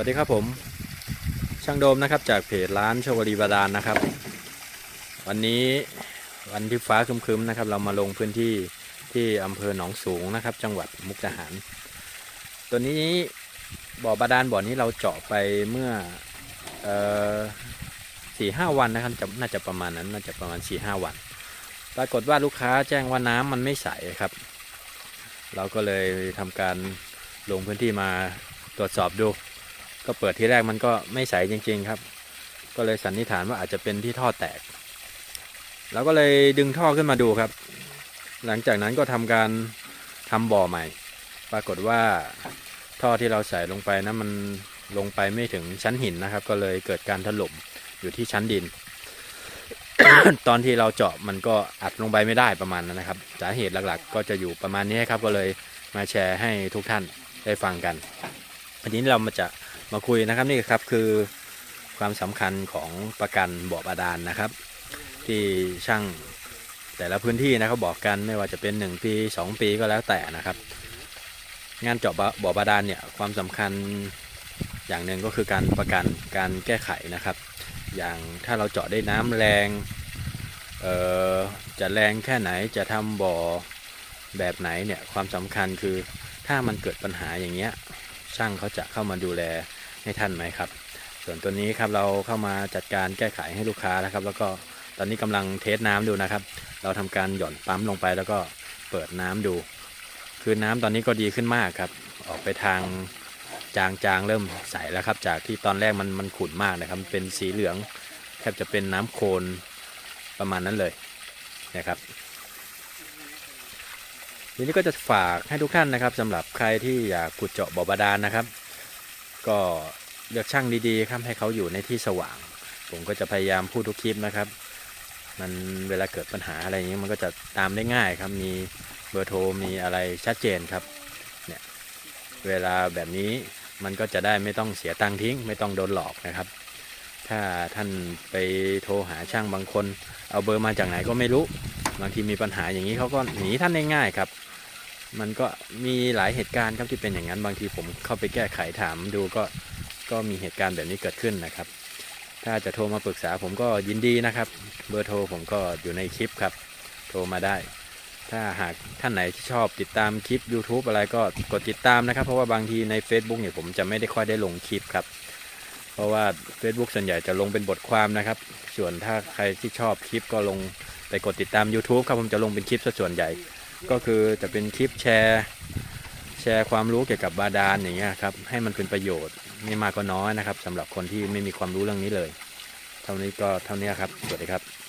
วัสดีครับผม ช่างโดมนะครับจากเพจร้านโชวรีบาดาลนะครับ วันนี้วันที่ฟ้าครึมๆนะครับ เรามาลงพื้นที่ที่อำเภอหนองสูงนะครับ จังหวัดมุกดาหาร ตัวนี้บ่อบาดาลบ่อนี้เราเจาะไปเมื่อสี่ห้าวันนะครับจะน่าจะประมาณนั้นน่าจะประมาณสี่ห้าวัน ปรากฏว่าลูกค้าแจ้งว่าน้ำมันไม่ใสครับ เราก็เลยทำการลงพื้นที่มาตรวจสอบดู ก็เปิดทีแรกมันก็ไม่ใสจริง ๆ ครับ ก็เลยสันนิษฐานว่าอาจจะเป็นที่ท่อแตกเราก็เลยดึงท่อขึ้นมาดูครับ หลังจากนั้นก็ทำการทำบ่อใหม่ ปรากฏว่าท่อที่เราใส่ลงไปนะมันลงไปไม่ถึงชั้นหินนะครับ ก็เลยเกิดการถล่มอยู่ที่ชั้นดิน ตอนที่เราเจาะมันก็อัดลงไปไม่ได้ประมาณนั้นนะครับ สาเหตุหลักๆ ก็จะอยู่ประมาณนี้ครับ ก็เลยมาแชร์ให้ทุกท่านได้ฟังกันวันนี้เรามาจะ มาคุยนะครับนี่ครับคือความสำคัญของประกันบ่อบาดาลนะครับ ที่ช่างแต่ละพื้นที่นะเขาบอกกันไม่ว่าจะเป็น 1 ปี 2 ปีก็แล้วแต่นะครับ งานเจาะบ่อบาดาลเนี่ยความสำคัญอย่างหนึ่งก็คือการประกันการแก้ไขนะครับ อย่างถ้าเราเจาะได้น้ำแรงเอ่อจะแรงแค่ไหนจะทำบ่อแบบไหนเนี่ยความสำคัญคือถ้ามันเกิดปัญหาอย่างเงี้ยช่างเขาจะเข้ามาดูแล ให้ท่านไหมครับ ส่วนตัวนี้ครับเราเข้ามาจัดการแก้ไขให้ลูกค้านะครับ แล้วก็ตอนนี้กำลังเทสน้ำดูนะครับ เราทำการหย่อนปั๊มลงไปแล้วก็เปิดน้ำดู คือน้ำตอนนี้ก็ดีขึ้นมากครับ ออกไปทางจางๆเริ่มใสแล้วครับ จากที่ตอนแรกมันมันขุ่นมากนะครับ เป็นสีเหลืองแทบจะเป็นน้ำโคลนประมาณนั้นเลยนะครับทีนี้ก็จะฝากให้ทุกท่านนะครับสำหรับใครที่อยากขุดเจาะบ่อบาดาลนะครับ ก็เลือกช่างดีๆครับให้เขาอยู่ในที่สว่าง ผมก็จะพยายามพูดทุกคลิปนะครับ มันเวลาเกิดปัญหาอะไรอย่างนี้มันก็จะตามได้ง่ายครับ มีเบอร์โทรมีอะไรชัดเจนครับเนี่ยเวลาแบบนี้มันก็จะได้ไม่ต้องเสียตังค์ทิ้ง ไม่ต้องโดนหลอกนะครับ ถ้าท่านไปโทรหาช่างบางคน เอาเบอร์มาจากไหนก็ไม่รู้ บางทีมีปัญหาอย่างนี้เขาก็หนีท่านได้ง่ายครับ มันก็มีหลายเหตุการณ์ครับที่เป็นอย่างนั้นบางทีผมเข้าไปแก้ไขถามดูก็ก็มีเหตุการณ์แบบนี้เกิดขึ้นนะครับ ถ้าจะโทรมาปรึกษาผมก็ยินดีนะครับ เบอร์โทรผมก็อยู่ในคลิปครับ โทรมาได้ ถ้าหากท่านไหนที่ชอบติดตามคลิป YouTube อะไรก็กดติดตามนะครับ เพราะว่าบางทีใน Facebook เนี่ยผมจะไม่ได้ค่อยได้ลงคลิปครับ เพราะว่า Facebook ส่วนใหญ่จะลงเป็นบทความนะครับ ส่วนถ้าใครที่ชอบคลิปก็ลงไปกดติดตาม YouTube ครับผมจะลงเป็นคลิปซะส่วนใหญ่ ก็คือจะเป็นคลิปแชร์แชร์ความรู้เกี่ยวกับบาดาลอย่างเงี้ยครับให้มันเป็นประโยชน์ไม่มากก็น้อยนะครับสำหรับคนที่ไม่มีความรู้เรื่องนี้เลย เท่านี้ก็เท่านี้ครับ สวัสดีครับ